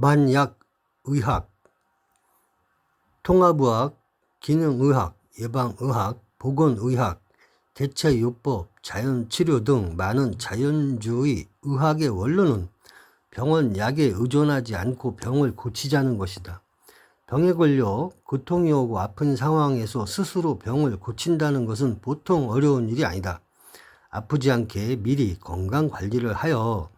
만약의학, 통합의학, 기능의학, 예방의학, 보건의학, 대체요법, 자연치료 등 많은 자연주의 의학의 원론은 병원 약에 의존하지 않고 병을 고치자는 것이다. 병에 걸려 고통이 오고 아픈 상황에서 스스로 병을 고친다는 것은 보통 어려운 일이 아니다. 아프지 않게 미리 건강 관리를 하여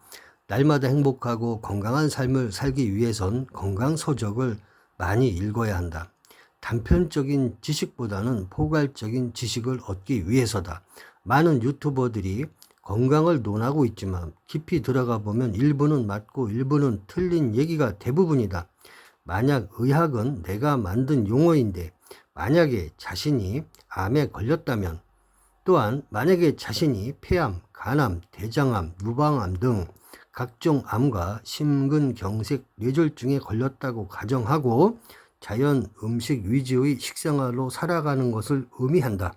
날마다 행복하고 건강한 삶을 살기 위해선 건강 서적을 많이 읽어야 한다. 단편적인 지식보다는 포괄적인 지식을 얻기 위해서다. 많은 유튜버들이 건강을 논하고 있지만 깊이 들어가 보면 일부는 맞고 일부는 틀린 얘기가 대부분이다. 만약 의학은 내가 만든 용어인데 만약에 자신이 암에 걸렸다면 또한 만약에 자신이 폐암, 간암, 대장암, 유방암 등 각종 암과 심근경색, 뇌졸중에 걸렸다고 가정하고 자연 음식 위주의 식생활로 살아가는 것을 의미한다.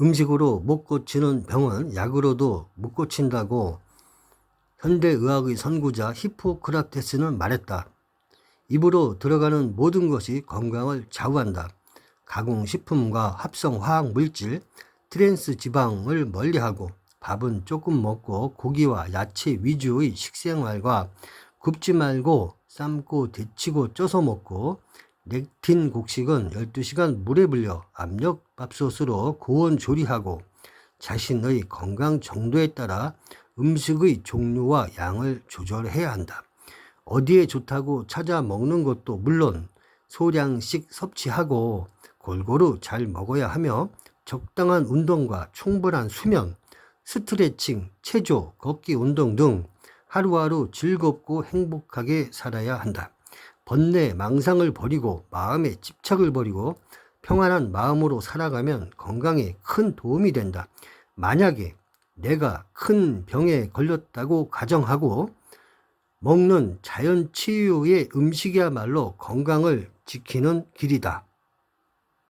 음식으로 못 고치는 병은 약으로도 못 고친다고 현대의학의 선구자 히포크라테스는 말했다. 입으로 들어가는 모든 것이 건강을 좌우한다. 가공식품과 합성 화학 물질, 트랜스 지방을 멀리하고 밥은 조금 먹고 고기와 야채 위주의 식생활과 굽지 말고 삶고 데치고 쪄서 먹고 렉틴 곡식은 12시간 물에 불려 압력 밥솥으로 고온 조리하고 자신의 건강 정도에 따라 음식의 종류와 양을 조절해야 한다. 어디에 좋다고 찾아 먹는 것도 물론 소량씩 섭취하고 골고루 잘 먹어야 하며 적당한 운동과 충분한 수면, 스트레칭, 체조, 걷기 운동 등 하루하루 즐겁고 행복하게 살아야 한다. 번뇌, 망상을 버리고 마음의 집착을 버리고 평안한 마음으로 살아가면 건강에 큰 도움이 된다. 만약에 내가 큰 병에 걸렸다고 가정하고 먹는 자연 치유의 음식이야말로 건강을 지키는 길이다.